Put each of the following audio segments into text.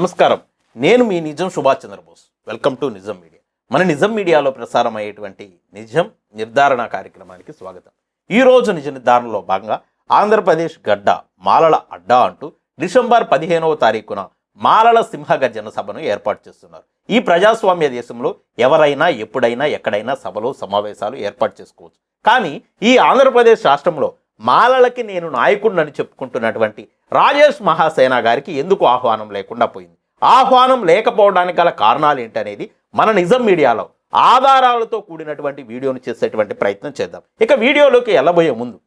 నమస్కారం. నేను మీ Nijam Subhash Chandrabose. Welcome to Nijam media. మన నిజం మీడియాలో ప్రసారం అయ్యేటువంటి నిజం నిర్ధారణ కార్యక్రమానికి స్వాగతం. ఈ రోజు నిజ నిర్ధారణలో భాగంగా ఆంధ్రప్రదేశ్ గడ్డ మాలల అడ్డా అంటూ డిసెంబర్ పదిహేనవ తారీఖున మాలల సింహగర్జన సభను ఏర్పాటు చేస్తున్నారు. ఈ ప్రజాస్వామ్య దేశంలో ఎవరైనా ఎప్పుడైనా ఎక్కడైనా సభలు సమావేశాలు ఏర్పాటు చేసుకోవచ్చు. కానీ ఈ ఆంధ్రప్రదేశ్ రాష్ట్రంలో మాలలకి నేను నాయకుడినని చెప్పుకుంటున్నటువంటి రాజేష్ మహాసేన గారికి ఎందుకు ఆహ్వానం లేకుండా పోయింది? ఆహ్వానం లేకపోవడానికి గల కారణాలు ఏంటనేది మన నిజం మీడియాలో ఆధారాలతో కూడినటువంటి వీడియోను చేసేటువంటి ప్రయత్నం చేద్దాం. ఇక వీడియోలోకి వెళ్ళబోయే ముందు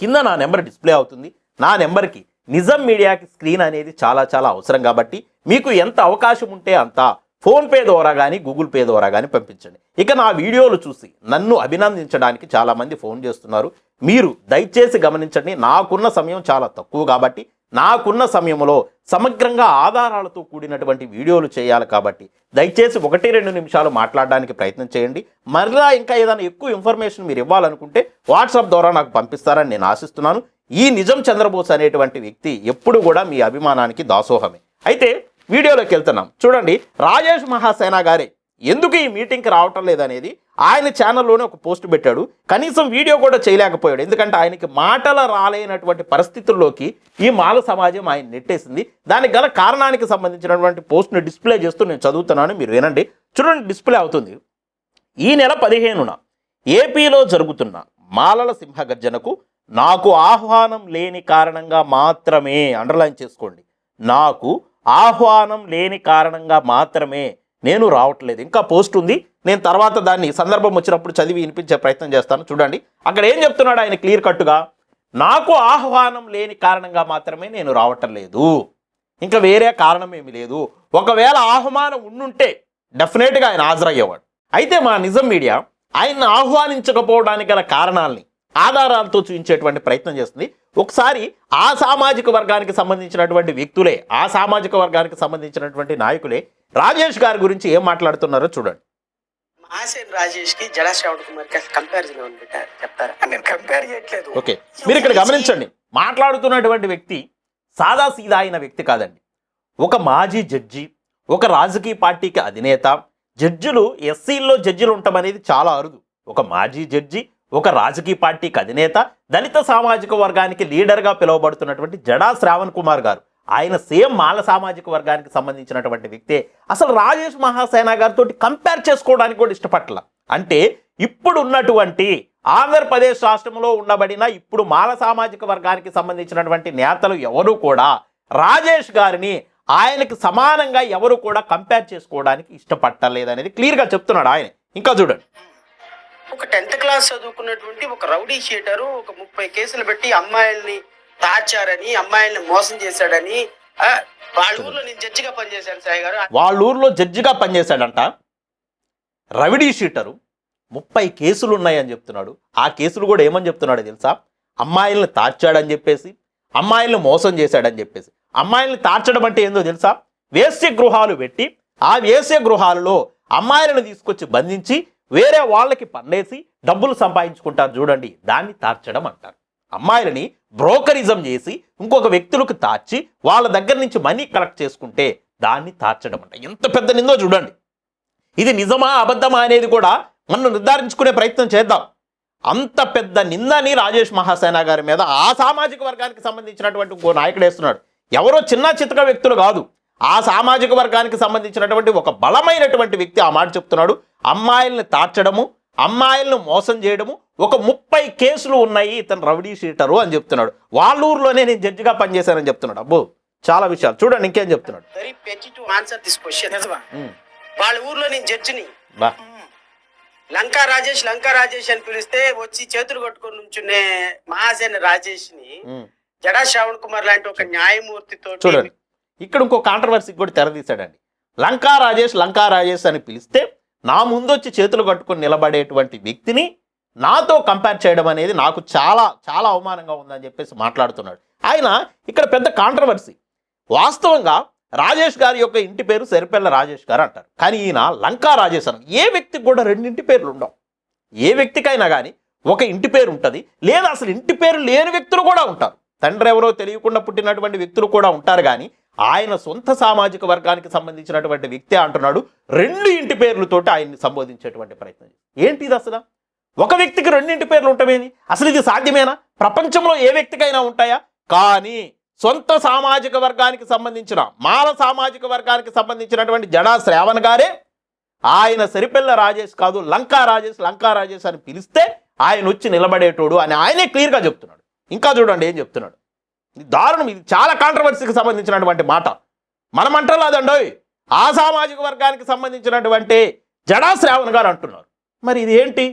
కింద నా నెంబర్ డిస్ప్లే అవుతుంది. నా నెంబర్కి నిజం మీడియాకి స్క్రీన్ అనేది చాలా చాలా అవసరం కాబట్టి మీకు ఎంత అవకాశం ఉంటే అంత ఫోన్పే ద్వారా కానీ గూగుల్ పే ద్వారా కానీ పంపించండి. ఇక నా వీడియోలు చూసి నన్ను అభినందించడానికి చాలామంది ఫోన్ చేస్తున్నారు. మీరు దయచేసి గమనించండి నాకున్న సమయం చాలా తక్కువ కాబట్టి నాకున్న సమయంలో సమగ్రంగా ఆధారాలతో కూడినటువంటి వీడియోలు చేయాలి కాబట్టి దయచేసి ఒకటి రెండు నిమిషాలు మాట్లాడడానికి ప్రయత్నం చేయండి. మరలా ఇంకా ఏదైనా ఎక్కువ ఇన్ఫర్మేషన్ మీరు ఇవ్వాలనుకుంటే వాట్సాప్ ద్వారా నాకు పంపిస్తారని నేను ఆశిస్తున్నాను. ఈ నిజం చంద్రబోస్ అనేటువంటి వ్యక్తి ఎప్పుడు కూడా మీ అభిమానానికి దాసోహమే. అయితే వీడియోలోకి వెళ్తున్నాం. చూడండి రాజేష్ మహాసేనా గారే ఎందుకు ఈ మీటింగ్కి రావటం లేదనేది ఆయన ఛానల్లోనే ఒక పోస్ట్ పెట్టాడు. కనీసం వీడియో కూడా చేయలేకపోయాడు. ఎందుకంటే ఆయనకి మాటల రాలేనటువంటి పరిస్థితుల్లోకి ఈ మాల సమాజం ఆయన నెట్టేసింది. దానికి గల కారణానికి సంబంధించినటువంటి పోస్ట్ని డిస్ప్లే చేస్తూ నేను చదువుతున్నాను మీరు వినండి. చూడండి డిస్ప్లే అవుతుంది. ఈ నెల పదిహేనున ఏపీలో జరుగుతున్న మాలల సింహగర్జనకు నాకు ఆహ్వానం లేని కారణంగా మాత్రమే అండర్లైన్ చేసుకోండి. నాకు ఆహ్వానం లేని కారణంగా మాత్రమే నేను రావట్లేదు. ఇంకా పోస్ట్ ఉంది. నేను తర్వాత దాన్ని సందర్భం వచ్చినప్పుడు చదివి వినిపించే ప్రయత్నం చేస్తాను. చూడండి. అక్కడ ఏం చెప్తున్నాడు ఆయన క్లియర్ కట్టుగా నాకు ఆహ్వానం లేని కారణంగా మాత్రమే నేను రావటం లేదు. ఇంకా వేరే కారణం ఏమి లేదు. ఒకవేళ ఆహ్వానం ఉండుంటే డెఫినెట్గా ఆయన హాజరయ్యేవాడు. అయితే మా నిజం మీడియా ఆయన్ని ఆహ్వానించకపోవడానికి గల కారణాలని ఆధారాలతో చూపించేటువంటి ప్రయత్నం చేస్తుంది. ఒకసారి ఆ సామాజిక వర్గానికి సంబంధించినటువంటి వ్యక్తులే ఆ సామాజిక వర్గానికి సంబంధించినటువంటి నాయకులే రాజేష్ గారి గురించి ఏం మాట్లాడుతున్నారో చూడండి. ఆసేన్ రాజేష్కి జడా శ్రావణ్ కుమార్కి కంపారిజన్ ఉంది బిడ్డ చెప్తారా? నేను కంపేర్ చేయట్లేదు. ఓకే మీరు ఇక్కడ గమనించండి. మాట్లాడుతున్నటువంటి వ్యక్తి సాదా సీదా అయిన వ్యక్తి కాదండి. ఒక మాజీ జడ్జి ఒక రాజకీయ పార్టీకి అధినేత జడ్జిలు ఎస్సీల్లో జడ్జిలు ఉండటం అనేది చాలా అరుదు. ఒక మాజీ జడ్జి ఒక రాజకీయ పార్టీకి అధినేత దళిత సామాజిక వర్గానికి లీడర్గా పిలువబడుతున్నటువంటి జడా శ్రావణ్ కుమార్ గారు. ఆయన సేమ్ మాల సామాజిక వర్గానికి సంబంధించినటువంటి వ్యక్తే. అసలు రాజేష్ మహాసేన గారితో కంపేర్ చేసుకోవడానికి కూడా ఇష్టపట్ల అంటే ఇప్పుడు ఉన్నటువంటి ఆంధ్రప్రదేశ్ రాష్ట్రంలో ఉండబడిన ఇప్పుడు మాల సామాజిక వర్గానికి సంబంధించినటువంటి నేతలు ఎవరు కూడా రాజేష్ గారిని ఆయనకి సమానంగా ఎవరు కూడా కంపేర్ చేసుకోవడానికి ఇష్టపడలేదనేది క్లియర్గా చెప్తున్నాడు ఆయన. ఇంకా చూడండి. ఒక టెన్త్ క్లాస్ చదువుకున్నటువంటి ఒక రౌడీ షీటరు ఒక ముప్పై కేసులు పెట్టి అమ్మాయిల్ని తాచారని అమ్మాయిల్ని మోసం చేశాడని వాళ్ళ ఊర్లో నేను జడ్జిగా పనిచేశాను సాయి గారు. వాళ్ళ ఊర్లో జడ్జిగా పనిచేశాడంట. రవిడీ షీటరు ముప్పై కేసులు ఉన్నాయని చెప్తున్నాడు. ఆ కేసులు కూడా ఏమని చెప్తున్నాడు తెలుసా? అమ్మాయిల్ని తార్చాడని చెప్పేసి అమ్మాయిల్ని మోసం చేశాడని చెప్పేసి. అమ్మాయిల్ని తార్చడం అంటే ఏందో తెలుసా? వేశ్య గృహాలు పెట్టి ఆ వేశ్య గృహాలలో అమ్మాయిలను తీసుకొచ్చి బంధించి వేరే వాళ్ళకి పన్నేసి డబ్బులు సంపాదించుకుంటారు చూడండి. దాన్ని తార్చడం అంటారు. అమ్మాయిలని బ్రోకరిజం చేసి ఇంకొక వ్యక్తులకు తార్చి వాళ్ళ దగ్గర నుంచి మనీ కలెక్ట్ చేసుకుంటే దాన్ని తార్చడం అంట. ఎంత పెద్ద నిందో చూడండి. ఇది నిజమా అబద్ధమా అనేది కూడా మనం నిర్ధారించుకునే ప్రయత్నం చేద్దాం. అంత పెద్ద నిందని రాజేష్ మహాసేనా గారి మీద ఆ సామాజిక వర్గానికి సంబంధించినటువంటి ఇంకో నాయకుడు వేస్తున్నాడు. ఎవరో చిన్న చితక వ్యక్తులు కాదు. ఆ సామాజిక వర్గానికి సంబంధించినటువంటి ఒక బలమైనటువంటి వ్యక్తి ఆ మాట చెప్తున్నాడు. అమ్మాయిల్ని తార్చడము అమ్మాయిలను మోసం చేయడము ఒక ముప్పై కేసులు ఉన్నాయి ఇతను రౌడీ షీటరు అని చెప్తున్నాడు. వాళ్ళ ఊర్లోనే నేను జడ్జిగా పనిచేశానని చెప్తున్నాడు. అబ్బో చాలా విషయాలు. చూడండి ఇంకేం చెప్తున్నాడు. వాళ్ళ ఊర్లో నేను జడ్జిని. లంకా రాజేష్ లంకా రాజేష్ అని పిలిస్తే వచ్చి చేతులు కట్టుకొని నుంచునే మహాసేన రాజేష్ని. జడా శ్రావణ్ కుమార్ లాంటి ఒక న్యాయమూర్తితో చూడండి. ఇక్కడ ఇంకో కాంట్రవర్సీకి కూడా తెరదీశాడండి. లంకా రాజేష్ లంకా రాజేష్ అని పిలిస్తే నా ముందొచ్చి చేతులు కట్టుకొని నిలబడేటువంటి వ్యక్తిని నాతో కంపేర్ చేయడం అనేది నాకు చాలా చాలా అవమానంగా ఉందని చెప్పేసి మాట్లాడుతున్నాడు. ఆయన ఇక్కడ పెద్ద కాంట్రవర్సీ వాస్తవంగా రాజేష్ గారి యొక్క ఇంటి పేరు సెరిపెల్ల రాజేష్ గారు అంటారు. కానీ ఈయన లంకా రాజేష్ అని ఏ వ్యక్తికి కూడా రెండింటి పేర్లు ఉండవు. ఏ వ్యక్తికైనా కానీ ఒక ఇంటి పేరు ఉంటుంది. లేదా అసలు ఇంటి పేరు లేని వ్యక్తులు కూడా ఉంటారు. తండ్రి ఎవరో తెలియకుండా పుట్టినటువంటి వ్యక్తులు కూడా ఉంటారు కానీ ఆయన సొంత సామాజిక వర్గానికి సంబంధించినటువంటి వ్యక్తి అంటున్నాడు. రెండు ఇంటి పేర్లతోటి ఆయన్ని సంబోధించేటువంటి ప్రయత్నం ఏంటి ఇది అసలు? ఒక వ్యక్తికి రెండింటి పేర్లు ఉంటామేది అసలు ఇది సాధ్యమేనా? ప్రపంచంలో ఏ వ్యక్తికైనా ఉంటాయా? కానీ సొంత సామాజిక వర్గానికి సంబంధించిన మాల సామాజిక వర్గానికి సంబంధించినటువంటి జడా శ్రావణ్ గారే ఆయన సరిపిల్ల రాజేష్ కాదు లంకా రాజేష్ లంకా రాజేష్ అని పిలిస్తే ఆయన వచ్చి నిలబడేటోడు అని ఆయనే క్లియర్గా చెప్తున్నాడు. ఇంకా చూడండి ఏం చెప్తున్నాడు. దారుణం. ఇది చాలా కాంట్రవర్సీకి సంబంధించినటువంటి మాట. మనం అంటలేదండోయ్ ఆ సామాజిక వర్గానికి సంబంధించినటువంటి జడా శ్రావణ్ గారు అంటున్నారు. మరి ఇది ఏంటి?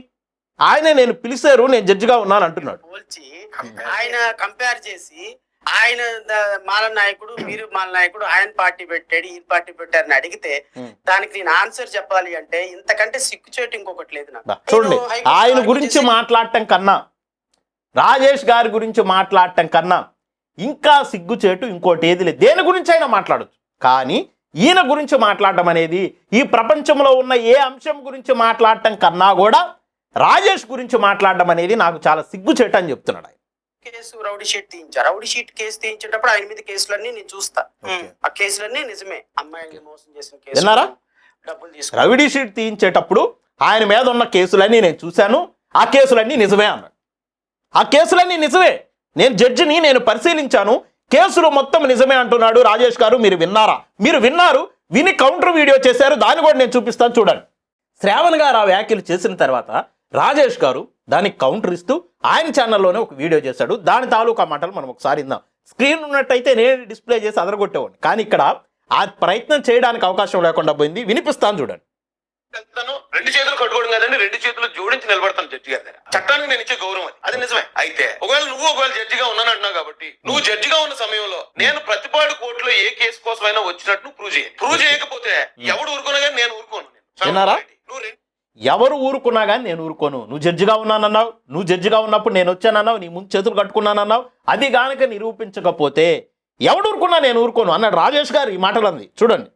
ఆయనే నేను పిలిచారు నేను జడ్జిగా ఉన్నాను అంటున్నాడు. ఆయన కంపేర్ చేసి ఆయన మాల నాయకుడు మీరు మాల నాయకుడు ఆయన పార్టీ పెట్టాడు ఈ పార్టీ పెట్టారని అడిగితే. దానికి నేను ఆన్సర్ చెప్పాలి అంటే ఇంతకంటే సిగ్గుచేటు ఇంకొకటి లేదు నాకు. చూడండి ఆయన గురించి మాట్లాడటం కన్నా రాజేష్ గారి గురించి మాట్లాడటం కన్నా ఇంకా సిగ్గుచేటు ఇంకోటి ఏది లేదు. దేని గురించి అయినా మాట్లాడొచ్చు. కానీ ఈయన గురించి మాట్లాడటం అనేది ఈ ప్రపంచంలో ఉన్న ఏ అంశం గురించి మాట్లాడటం కన్నా కూడా రాజేష్ గురించి మాట్లాడడం అనేది నాకు చాలా సిగ్గుచేటు అని చెప్తున్నాడు ఆయన. కేసు రౌడీ షీట్ తీయించారు రౌడీ షీట్ కేసు తీయించేటప్పుడు ఆయన మీద కేసులన్నీ నేను చూస్తా. ఆ కేసులన్నీ నిజమే. అమ్మాయిని మోసం చేసిన కేసు విన్నారా? డబ్బులు తీసుకు రవిడి షీట్ తీయించేటప్పుడు ఆయన మీద ఉన్న కేసులన్నీ నేను చూశాను. ఆ కేసులన్నీ నిజమే అన్నాడు. ఆ కేసులన్నీ నిజమే. నేను జడ్జిని నేను పరిశీలించాను. కేసులు మొత్తం నిజమే అంటున్నాడు రాజేష్ గారు. మీరు విన్నారా? మీరు విన్నారు. విని కౌంటర్ వీడియో చేశారు. దాన్ని కూడా నేను చూపిస్తాను. చూడండి. శ్రావణ్ గారు ఆ వ్యాఖ్యలు చేసిన తర్వాత రాజేష్ గారు దానికి కౌంటర్ ఇస్తూ ఆయన ఛానల్లోనే ఒక వీడియో చేశాడు. దాని తాలూకా మాటలు మనం ఒకసారి ఇందాం స్క్రీన్ ఉన్నట్టయితే నేను డిస్ప్లే చేసి అదరగొట్టేవాడిని. కానీ ఇక్కడ ఆ ప్రయత్నం చేయడానికి అవకాశం లేకుండా పోయింది. వినిపిస్తాను. చూడండి. రెండు చేతులు కట్టుకోవడం కదండి రెండు చేతులు జోడించి నిలబడతాను జడ్జి గారి దగ్గర. చట్టానికి నేను ఇచ్చే గౌరవం అది. అది నిజమే. అయితే ఒకవేళ నువ్వు ఒకవేళ జడ్జిగా ఉన్నాను అంటున్నావు కాబట్టి నువ్వు జడ్జిగా ఉన్న సమయంలో నేను ప్రతిపాడు కోర్టులో ఏ కేసు కోసమైనా వచ్చినట్టు ప్రూవ్ చేయాలి ప్రూవ్ చేయకపోతే ఎవడు ఊరుకున్నా కానీ నేను ఊరుకోను. విన్నారా? ఎవరు ఊరుకున్నా కానీ నేను ఊరుకోను. నువ్వు జడ్జిగా ఉన్నానన్నావు నువ్వు జడ్జిగా ఉన్నప్పుడు నేను వచ్చానన్నావు నీ ముందు చేతులు కట్టుకున్నానన్నావు అది గానక నిరూపించకపోతే ఎవడు ఊరుకున్నా నేను ఊరుకోను అన్నాడు రాజేష్ గారు ఈ మాటలు అంది చూడండి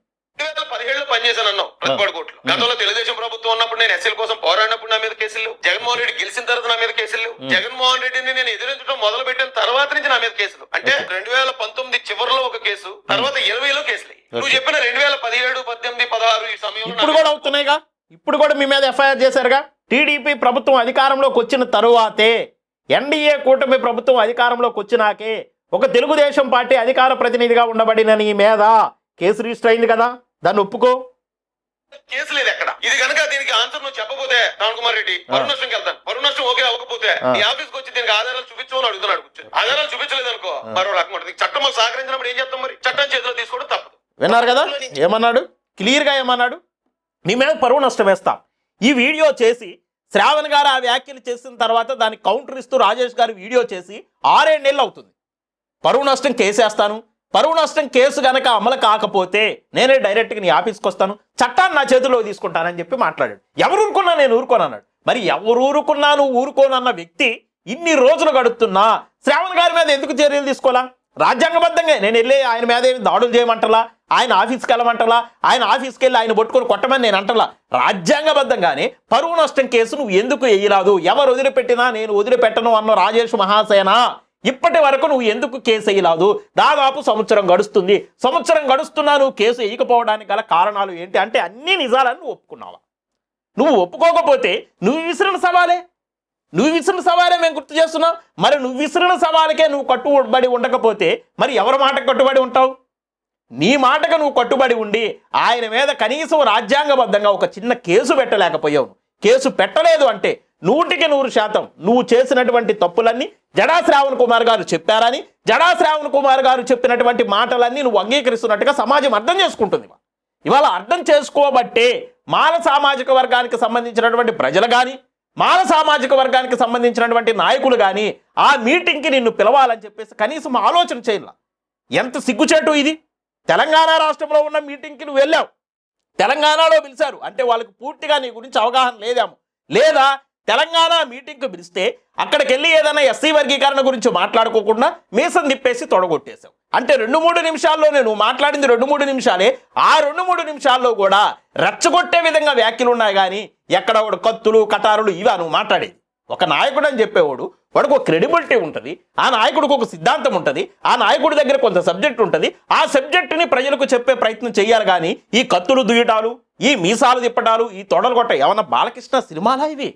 పదిహేడులో పనిచేశాను అన్నావు ప్రతిపాడు కోర్టులో గతంలో తెలుగుదేశం ప్రభుత్వం ఉన్నప్పుడు నేను ఎస్ఎల్ కోసం పోరాడినప్పుడు నా మీద కేసులు. జగన్మోహన్ రెడ్డి గెలిచిన తర్వాత నా మీద కేసులు. జగన్మోహన్ రెడ్డిని నేను ఎదిరించడం మొదలు పెట్టిన తర్వాత నుంచి నా మీద కేసులు అంటే రెండు వేల పంతొమ్మిది చివరిలో ఒక కేసు తర్వాత ఇరవైలో కేసులు నువ్వు చెప్పిన రెండు వేల పదిహేడు పద్దెనిమిది పదహారు ఈ సమయంలో ఇప్పుడు కూడా అవుతున్నాయిగా? ఇప్పుడు కూడా మీ మీద ఎఫ్ఐఆర్ చేశారుగా? టీడీపీ ప్రభుత్వం అధికారంలోకి వచ్చిన తరువాతే ఎన్డీఏ కూటమి ప్రభుత్వం అధికారంలోకి వచ్చినాకే ఒక తెలుగుదేశం పార్టీ అధికార ప్రతినిధిగా ఉండబడిన నీ మీద కేసు రిజిస్టర్ అయింది కదా? దాన్ని ఒప్పుకో. కేసు లేదు ఎక్కడ? ఇది కనుక దీనికి ఆన్సర్ నువ్వు చెప్పకపోతే రామ్ కుమార్ రెడ్డి పరువు నష్టంకి వెళ్తాను. పరువు నష్టం ఓకే అవ్వకపోతే ఆ. నీ ఆఫీస్కి వచ్చి దీనికి ఆధారాలు చూపించమని అడుగుతున్నాడు ఆధారాలు చూపించలేదు అనుకో మరో రకం ఉంటుంది. చట్టం సహకరించినప్పుడు ఏం చేస్తాం మరి? చట్టం చేతిలో తీసుకోవడం తప్పదు. విన్నారు కదా? ఏమన్నాడు? క్లియర్గా ఏమన్నాడు? నీ మీద పరువు నష్టం వేస్తాం. ఈ వీడియో చేసి శ్రావణ్ గారు ఆ వ్యాఖ్యలు చేసిన తర్వాత దానికి కౌంటర్ ఇస్తూ రాజేష్ గారు వీడియో చేసి ఆరేడు నెలలు అవుతుంది. పరువు నష్టం కేసేస్తాను. పరువు నష్టం కేసు గనక అమలు కాకపోతే నేనే డైరెక్ట్గా నీ ఆఫీస్కి వస్తాను. చట్టాన్ని నా చేతిలో తీసుకుంటానని చెప్పి మాట్లాడాడు. ఎవరు ఊరుకున్నా నేను ఊరుకోను అన్నాడు. మరి ఎవరు ఊరుకున్నా నువ్వు ఊరుకోనన్న వ్యక్తి ఇన్ని రోజులు గడుపుతున్నా శ్రావణ్ గారి మీద ఎందుకు చర్యలు తీసుకోవాలా? రాజ్యాంగబద్ధంగా నేను వెళ్ళి ఆయన మీద ఏమి దాడులు చేయమంటలా? ఆయన ఆఫీస్కి వెళ్ళమంటలా? ఆయన ఆఫీస్కి వెళ్ళి ఆయన పట్టుకొని కొట్టమని నేను అంటలా? రాజ్యాంగబద్ధంగానే పరువు నష్టం కేసు నువ్వు ఎందుకు వేయరాదు? ఎవరు వదిలిపెట్టినా నేను వదిలిపెట్టను అన్న రాజేష్ మహాసేన ఇప్పటి వరకు నువ్వు ఎందుకు కేసు వేయలేదు? దాదాపు సంవత్సరం గడుస్తుంది. సంవత్సరం గడుస్తున్నా నువ్వు కేసు వేయకపోవడానికి గల కారణాలు ఏంటి? అంటే అన్ని నిజాలను నువ్వు ఒప్పుకున్నావా? నువ్వు ఒప్పుకోకపోతే నువ్వు విసిరిన సవాలే. నువ్వు విసిరిన సవాలే మేము గుర్తు చేస్తున్నాం. మరి నువ్వు విసిరిన సవాలకే నువ్వు కట్టుబడి ఉండకపోతే మరి ఎవరి మాటకు కట్టుబడి ఉంటావు? నీ మాటకు నువ్వు కట్టుబడి ఉండి ఆయన మీద కనీసం రాజ్యాంగబద్ధంగా ఒక చిన్న కేసు పెట్టలేకపోయావు. కేసు పెట్టలేదు అంటే నూటికి నూరు శాతం నువ్వు చేసినటువంటి తప్పులన్నీ జడాశ్రావణ్ కుమార్ గారు చెప్పారని జడాశ్రావణ్ కుమార్ గారు చెప్పినటువంటి మాటలన్నీ నువ్వు అంగీకరిస్తున్నట్టుగా సమాజం అర్థం చేసుకుంటుంది ఇవాళ. ఇవాళ అర్థం చేసుకోబట్టే మాల సామాజిక వర్గానికి సంబంధించినటువంటి ప్రజలు కానీ మాల సామాజిక వర్గానికి సంబంధించినటువంటి నాయకులు కానీ ఆ మీటింగ్కి నిన్ను పిలవాలని చెప్పేసి కనీసం ఆలోచన చేయాల. ఎంత సిగ్గుచేటు ఇది? తెలంగాణ రాష్ట్రంలో ఉన్న మీటింగ్కి నువ్వు వెళ్ళావు. తెలంగాణలో పిలిచారు. అంటే వాళ్ళకి పూర్తిగా నీ గురించి అవగాహన లేదేమో. లేదా తెలంగాణ మీటింగ్కు పిలిస్తే అక్కడికి వెళ్ళి ఏదైనా ఎస్సీ వర్గీకరణ గురించి మాట్లాడుకోకుండా మీసం తిప్పేసి తొడగొట్టేశావు. అంటే రెండు మూడు నిమిషాల్లోనే నువ్వు మాట్లాడింది రెండు మూడు నిమిషాలే. ఆ రెండు మూడు నిమిషాల్లో కూడా రెచ్చగొట్టే విధంగా వ్యాఖ్యలు ఉన్నాయి కానీ ఎక్కడ ఒకడు కత్తులు కటారులు ఇవా నువ్వు మాట్లాడేది. ఒక నాయకుడు అని చెప్పేవాడు వాడికి ఒక క్రెడిబిలిటీ ఉంటుంది ఆ నాయకుడికి ఒక సిద్ధాంతం ఉంటుంది ఆ నాయకుడి దగ్గర కొంత సబ్జెక్ట్ ఉంటుంది ఆ సబ్జెక్టుని ప్రజలకు చెప్పే ప్రయత్నం చేయాలి కానీ ఈ కత్తులు దుయ్యటాలు ఈ మీసాలు తిప్పటాలు ఈ తొడలు కొట్ట ఏమన్నా బాలకృష్ణ సినిమాలా ఇవి?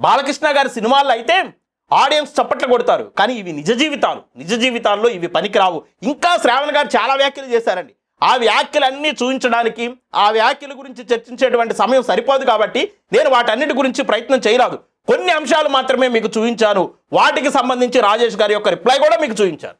బాలకృష్ణ గారి సినిమాల్లో అయితే ఆడియన్స్ చప్పట్లు కొడతారు. కానీ ఇవి నిజ జీవితాలు. నిజ జీవితాల్లో ఇవి పనికిరావు. ఇంకా శ్రావణ్ గారు చాలా వ్యాఖ్యలు చేశారండి. ఆ వ్యాఖ్యలన్నీ చూపించడానికి ఆ వ్యాఖ్యల గురించి చర్చించేటువంటి సమయం సరిపోదు కాబట్టి నేను వాటన్నిటి గురించి ప్రయత్నం చేయరాదు. కొన్ని అంశాలు మాత్రమే మీకు చూపించాను వాటికి సంబంధించి రాజేష్ గారి యొక్క రిప్లై కూడా మీకు చూపించాను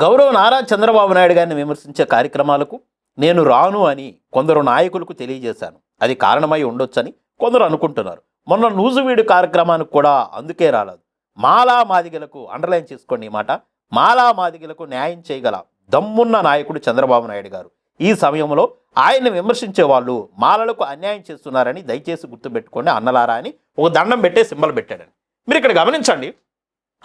గౌరవ నారా చంద్రబాబు నాయుడు గారిని విమర్శించే కార్యక్రమాలకు నేను రాను అని కొందరు నాయకులకు తెలియజేశాను. అది కారణమై ఉండొచ్చని కొందరు అనుకుంటున్నారు. మొన్న నూజువీడు కార్యక్రమానికి కూడా అందుకే రాలేదు. మాలా మాదిగలకు అండర్లైన్ చేసుకోండి ఈ మాట. మాలా మాదిగలకు న్యాయం చేయగల దమ్మున్న నాయకుడు చంద్రబాబు నాయుడు గారు. ఈ సమయంలో ఆయన్ని విమర్శించే వాళ్ళు మాలలకు అన్యాయం చేస్తున్నారని దయచేసి గుర్తుపెట్టుకోండి అన్నలారా అని ఒక దండం పెట్టే సింబల్ పెట్టాడని మీరు ఇక్కడ గమనించండి.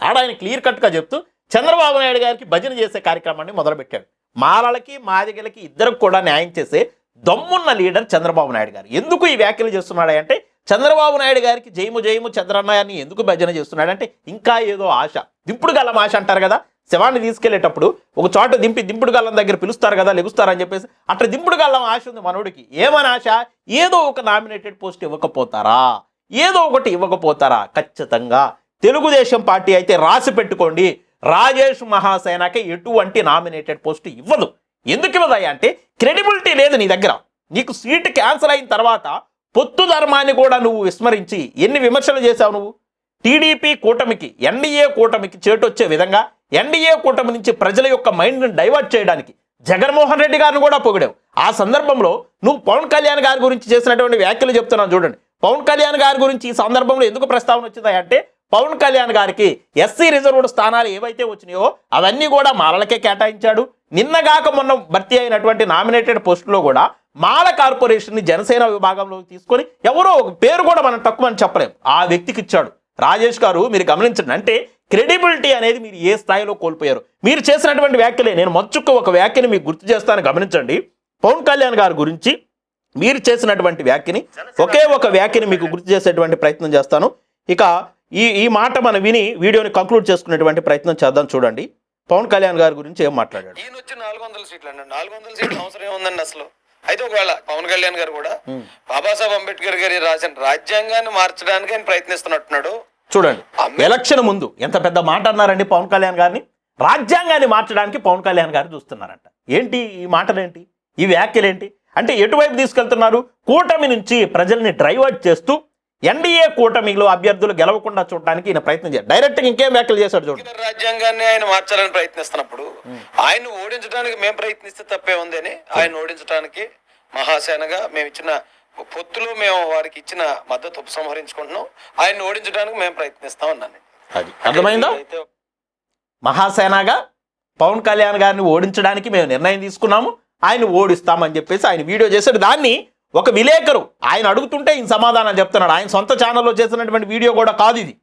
ఆడ ఆయన క్లియర్ కట్గా చెప్తూ చంద్రబాబు నాయుడు గారికి భజన చేసే కార్యక్రమాన్ని మొదలుపెట్టాడు. మాలలకి మాదిగలకి ఇద్దరికి కూడా న్యాయం చేసే దమ్మున్న లీడర్ చంద్రబాబు నాయుడు గారు. ఎందుకు ఈ వ్యాఖ్యలు చేస్తున్నాడు అంటే చంద్రబాబు నాయుడు గారికి జయము జయము చంద్రన్న ఎందుకు భజన చేస్తున్నాడంటే ఇంకా ఏదో ఆశ. దింపుడు గల్లం ఆశ అంటారు కదా శవాన్ని తీసుకెళ్ళేటప్పుడు ఒక చోట దింపి దింపుడు గల్లం దగ్గర పిలుస్తారు కదా లెగుస్తారని చెప్పేసి అట్లా దింపుడు గల్లం ఆశ ఉంది మనోడికి. ఏమని ఆశ? ఏదో ఒక నామినేటెడ్ పోస్ట్ ఇవ్వకపోతారా? ఏదో ఒకటి ఇవ్వకపోతారా? ఖచ్చితంగా. తెలుగుదేశం పార్టీ అయితే రాసి పెట్టుకోండి. రాజేష్ మహాసేనకి ఎటువంటి నామినేటెడ్ పోస్ట్ ఇవ్వదు. ఎందుకు ఇవ్వదయ్యా అంటే క్రెడిబిలిటీ లేదు నీ దగ్గర. నీకు సీట్ క్యాన్సిల్ అయిన తర్వాత పొత్తు ధర్మాన్ని కూడా నువ్వు విస్మరించి ఎన్ని విమర్శలు చేశావు నువ్వు? టీడీపీ కూటమికి ఎన్డీఏ కూటమికి చేటొచ్చే విధంగా ఎన్డీఏ కూటమి నుంచి ప్రజల యొక్క మైండ్ని డైవర్ట్ చేయడానికి జగన్మోహన్ రెడ్డి గారిని కూడా పొగిడావు. ఆ సందర్భంలో నువ్వు పవన్ కళ్యాణ్ గారి గురించి చేసినటువంటి వ్యాఖ్యలు చెప్తున్నాను చూడండి. పవన్ కళ్యాణ్ గారి గురించి ఈ సందర్భంలో ఎందుకు ప్రస్తావన వచ్చిందా అంటే పవన్ కళ్యాణ్ గారికి ఎస్సీ రిజర్వ్డ్ స్థానాలు ఏవైతే వచ్చినాయో అవన్నీ కూడా మాలలకే కేటాయించాడు. నిన్నగాక మొన్న భర్తీ అయినటువంటి నామినేటెడ్ పోస్టులో కూడా మాల కార్పొరేషన్ని జనసేన విభాగంలోకి తీసుకొని ఎవరో ఒక పేరు కూడా మనం తక్కువ అని చెప్పలేం. ఆ వ్యక్తికి ఇచ్చాడు. రాజేష్ గారు మీరు గమనించండి అంటే క్రెడిబిలిటీ అనేది మీరు ఏ స్థాయిలో కోల్పోయారు? మీరు చేసినటువంటి వ్యాఖ్యలే నేను మచ్చుకు ఒక వ్యాఖ్యని మీకు గుర్తు చేస్తాను గమనించండి. పవన్ కళ్యాణ్ గారి గురించి మీరు చేసినటువంటి వ్యాఖ్యని ఒకే ఒక వ్యాఖ్యని మీకు గుర్తు చేసేటువంటి ప్రయత్నం చేస్తాను. ఇక ఈ ఈ మాట మనం విని వీడియోని కంక్లూడ్ చేసుకునేటువంటి ప్రయత్నం చేద్దాం చూడండి. పవన్ కళ్యాణ్ గారి గురించి ఏం మాట్లాడాడు? ఈయన వచ్చి నాలుగు వందల సీట్లు అండి నాలుగు వందల సీట్లు అవసరం ఏముందండి అసలు? అయితే ఒకవేళ పవన్ కళ్యాణ్ గారు కూడా బాబాసాహెబ్ అంబేద్కర్ గారి రాసిన రాజ్యాంగాన్ని మార్చడానికి ఆయన ప్రయత్నిస్తున్నట్టున్నాడు. చూడండి ఎలక్షన్ ముందు ఎంత పెద్ద మాట అన్నారండి పవన్ కళ్యాణ్ గారిని? రాజ్యాంగాన్ని మార్చడానికి పవన్ కళ్యాణ్ గారు చూస్తున్నారంట. ఏంటి ఈ మాటలేంటి? ఈ వ్యాఖ్యలేంటి? అంటే ఎటువైపు తీసుకెళ్తున్నారు? కూటమి నుంచి ప్రజల్ని డ్రైవర్ట్ చేస్తూ ఎన్డీఏ కూటమిలో అభ్యర్థులు గెలవకుండా చూడడానికి ఈయన ప్రయత్నం చేయాలి. డైరెక్ట్గా ఇంకేం వ్యాఖ్యలు చేశాడు చూడండి రాజ్యాంగాన్ని ఆయన మార్చాలని ప్రయత్నిస్తున్నప్పుడు ఆయన ఓడించడానికి మేము ప్రయత్నిస్తే తప్పే ఉంది అని ఆయన ఓడించడానికి మహాసేనగా మేము ఇచ్చిన పొత్తులో మేము వారికి ఇచ్చిన మద్దతు ఉపసంహరించుకుంటున్నాం. ఆయన ఓడించడానికి మేము ప్రయత్నిస్తాం అన్నాను అది అర్థమైందా? మహాసేనగా పవన్ కళ్యాణ్ గారిని ఓడించడానికి మేము నిర్ణయం తీసుకున్నాము. ఆయన ఓడిస్తామని చెప్పేసి ఆయన వీడియో చేశాడు. దాన్ని ఒక విలేకరు ఆయన అడుగుతుంటే ఈయన సమాధానం చెప్తున్నాడు. ఆయన సొంత ఛానల్లో చేసినటువంటి వీడియో కూడా కాదు ఇది.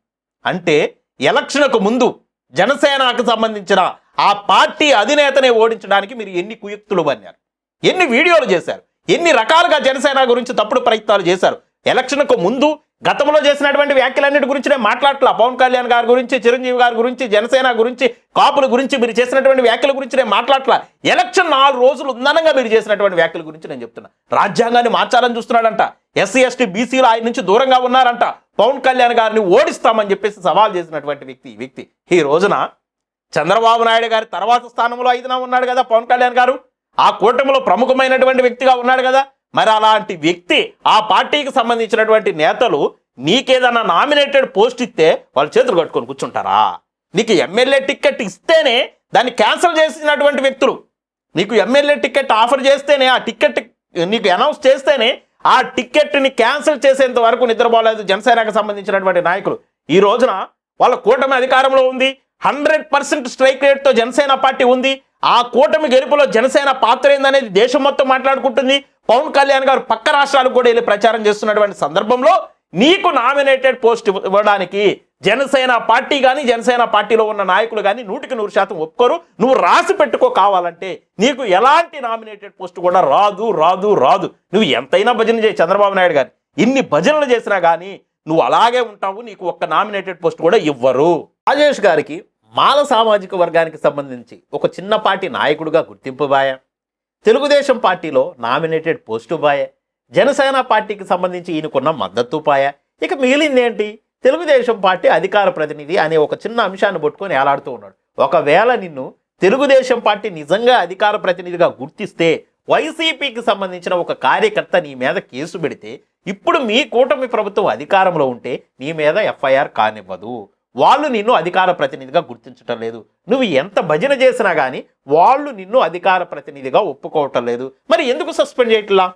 అంటే ఎలక్షన్కు ముందు జనసేనకు సంబంధించిన ఆ పార్టీ అధినేతనే ఓడించడానికి మీరు ఎన్ని కుయుక్తులు పన్నారు ఎన్ని వీడియోలు చేశారు? ఎన్ని రకాలుగా జనసేన గురించి తప్పుడు ప్రయత్నాలు చేశారు? ఎలక్షన్కు ముందు గతంలో చేసినటువంటి వ్యాఖ్యలన్నిటి గురించి నేను మాట్లాడట్లా. పవన్ కళ్యాణ్ గారి గురించి చిరంజీవి గారి గురించి జనసేన గురించి కాపుల గురించి మీరు చేసినటువంటి వ్యాఖ్యల గురించి నేను మాట్లాడట్లా. ఎలక్షన్ నాలుగు రోజులు ఉందనంగా మీరు చేసినటువంటి వ్యాఖ్యల గురించి నేను చెప్తున్నా. రాజ్యాంగాన్ని మార్చాలని చూస్తున్నాడంట. ఎస్సీ ఎస్టీ బీసీలు ఆయన నుంచి దూరంగా ఉన్నారంట. పవన్ కళ్యాణ్ గారిని ఓడిస్తామని చెప్పేసి సవాల్ చేసినటువంటి వ్యక్తి ఈ వ్యక్తి. ఈ రోజున చంద్రబాబు నాయుడు గారి తర్వాత స్థానంలో ఐదున ఉన్నాడు కదా పవన్ కళ్యాణ్ గారు. ఆ కూటమిలో ప్రముఖమైనటువంటి వ్యక్తిగా ఉన్నాడు కదా. మరి అలాంటి వ్యక్తి ఆ పార్టీకి సంబంధించినటువంటి నేతలు నీకేదన్నా నామినేటెడ్ పోస్ట్ ఇస్తే వాళ్ళు చేతులు కట్టుకొని కూర్చుంటారా? నీకు ఎమ్మెల్యే టికెట్ ఇస్తేనే దాన్ని క్యాన్సిల్ చేసినటువంటి వ్యక్తులు. నీకు ఎమ్మెల్యే టికెట్ ఆఫర్ చేస్తేనే ఆ టికెట్ నీకు అనౌన్స్ చేస్తేనే ఆ టికెట్ని క్యాన్సిల్ చేసేంత వరకు నిద్రపోలేదు జనసేనకు సంబంధించినటువంటి నాయకులు. ఈ రోజున వాళ్ళ కూటమి అధికారంలో ఉంది. హండ్రెడ్ పర్సెంట్ స్ట్రైక్ రేట్తో జనసేన పార్టీ ఉంది. ఆ కూటమి గెలుపులో జనసేన పాత్ర ఏందనేది దేశం మొత్తం మాట్లాడుకుంటుంది. పవన్ కళ్యాణ్ గారు పక్క రాష్ట్రాలకు కూడా వెళ్ళి ప్రచారం చేస్తున్నటువంటి సందర్భంలో నీకు నామినేటెడ్ పోస్ట్ ఇవ్వడానికి జనసేన పార్టీ కానీ జనసేన పార్టీలో ఉన్న నాయకులు కానీ నూటికి నూరు శాతం ఒప్పుకోరు. నువ్వు రాసి పెట్టుకో కావాలంటే నీకు ఎలాంటి నామినేటెడ్ పోస్ట్ కూడా రాదు రాదు రాదు. నువ్వు ఎంతైనా భజన చేయి చంద్రబాబు నాయుడు గారు. ఇన్ని భజనలు చేసినా కానీ నువ్వు అలాగే ఉంటావు నీకు ఒక్క నామినేటెడ్ పోస్ట్ కూడా ఇవ్వరు. రాజేష్ గారికి మాల సామాజిక వర్గానికి సంబంధించి ఒక చిన్నపాటి నాయకుడుగా గుర్తింపు బాయా. తెలుగుదేశం పార్టీలో నామినేటెడ్ పోస్టు బాయ. జనసేన పార్టీకి సంబంధించి ఈయనకున్న మద్దతు పాయ. ఇక మిగిలిందేంటి? తెలుగుదేశం పార్టీ అధికార ప్రతినిధి అనే ఒక చిన్న అంశాన్ని పట్టుకొని ఏలాడుతూ ఉన్నాడు. ఒకవేళ నిన్ను తెలుగుదేశం పార్టీ నిజంగా అధికార ప్రతినిధిగా గుర్తిస్తే వైసీపీకి సంబంధించిన ఒక కార్యకర్త నీ మీద కేసు పెడితే ఇప్పుడు మీ కూటమి ప్రభుత్వం అధికారంలో ఉంటే నీ మీద ఎఫ్ఐఆర్ కానివ్వదు. వాళ్ళు నిన్ను అధికార ప్రతినిధిగా గుర్తించటం లేదు. నువ్వు ఎంత భజన చేసినా కానీ వాళ్ళు నిన్ను అధికార ప్రతినిధిగా ఒప్పుకోవటం లేదు. మరి ఎందుకు సస్పెండ్ చేయట్లా?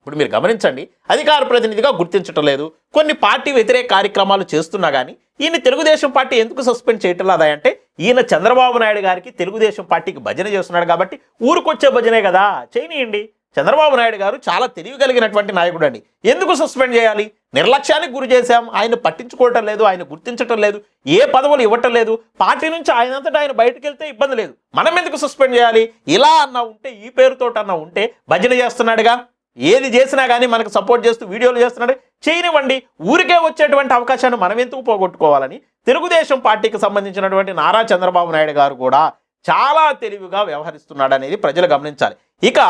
ఇప్పుడు మీరు గమనించండి అధికార ప్రతినిధిగా గుర్తించటం లేదు. కొన్ని పార్టీ వ్యతిరేక కార్యక్రమాలు చేస్తున్నా కానీ ఈయన తెలుగుదేశం పార్టీ ఎందుకు సస్పెండ్ చేయటం లేదా అంటే ఈయన చంద్రబాబు నాయుడు గారికి తెలుగుదేశం పార్టీకి భజన చేస్తున్నాడు కాబట్టి ఊరికొచ్చే భజనే కదా. చేయనీయండి. చంద్రబాబు నాయుడు గారు చాలా తెలివి కలిగినటువంటి నాయకుడు అండి ఎందుకు సస్పెండ్ చేయాలి? నిర్లక్ష్యానికి గురి చేశాం. ఆయన పట్టించుకోవటం లేదు ఆయన గుర్తించటం లేదు ఏ పదవులు ఇవ్వటం లేదు. పార్టీ నుంచి ఆయనంతటా ఆయన బయటకు వెళ్తే ఇబ్బంది లేదు. మనం ఎందుకు సస్పెండ్ చేయాలి? ఇలా అన్నా ఉంటే ఈ పేరుతోటన్నా ఉంటే భజన చేస్తున్నాడుగా. ఏది చేసినా కానీ మనకు సపోర్ట్ చేస్తూ వీడియోలు చేస్తున్నాడు. చేయనివ్వండి. ఊరికే వచ్చేటువంటి అవకాశాన్ని మనం ఎందుకు పోగొట్టుకోవాలని తెలుగుదేశం పార్టీకి సంబంధించినటువంటి నారా చంద్రబాబు నాయుడు గారు కూడా చాలా తెలివిగా వ్యవహరిస్తున్నాడు అనేది ప్రజలు గమనించాలి. ఇక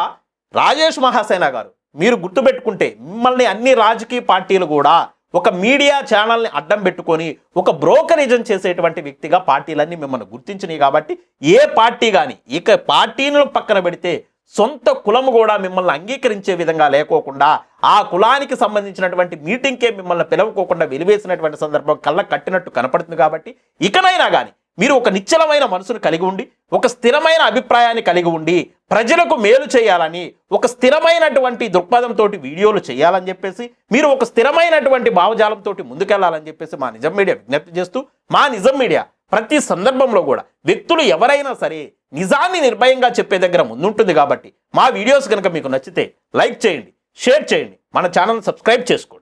రాజేష్ మహాసేన గారు మీరు గుర్తుపెట్టుకుంటే మిమ్మల్ని అన్ని రాజకీయ పార్టీలు కూడా ఒక మీడియా ఛానల్ని అడ్డం పెట్టుకొని ఒక బ్రోకరిజం చేసేటువంటి వ్యక్తిగా పార్టీలన్నీ మిమ్మల్ని గుర్తించినాయి కాబట్టి ఏ పార్టీ కానీ ఇక పార్టీని పక్కన పెడితే సొంత కులము కూడా మిమ్మల్ని అంగీకరించే విధంగా లేకోకుండా ఆ కులానికి సంబంధించినటువంటి మీటింగ్కే మిమ్మల్ని పిలవకోకుండా వెలివేసినటువంటి సందర్భం కళ్ళ కట్టినట్టు కనపడుతుంది కాబట్టి ఇకనైనా కానీ మీరు ఒక నిశ్చలమైన మనసును కలిగి ఉండి ఒక స్థిరమైన అభిప్రాయాన్ని కలిగి ఉండి ప్రజలకు మేలు చేయాలని ఒక స్థిరమైనటువంటి దృక్పథంతో వీడియోలు చేయాలని చెప్పేసి మీరు ఒక స్థిరమైనటువంటి భావజాలంతో ముందుకెళ్ళాలని చెప్పేసి మా నిజం మీడియా విజ్ఞప్తి చేస్తూ మా నిజం మీడియా ప్రతి సందర్భంలో కూడా వ్యక్తులు ఎవరైనా సరే నిజాన్ని నిర్భయంగా చెప్పే దగ్గర ముందుంటుంది కాబట్టి మా వీడియోస్ కనుక మీకు నచ్చితే లైక్ చేయండి షేర్ చేయండి మన ఛానల్ సబ్స్క్రైబ్ చేసుకోండి.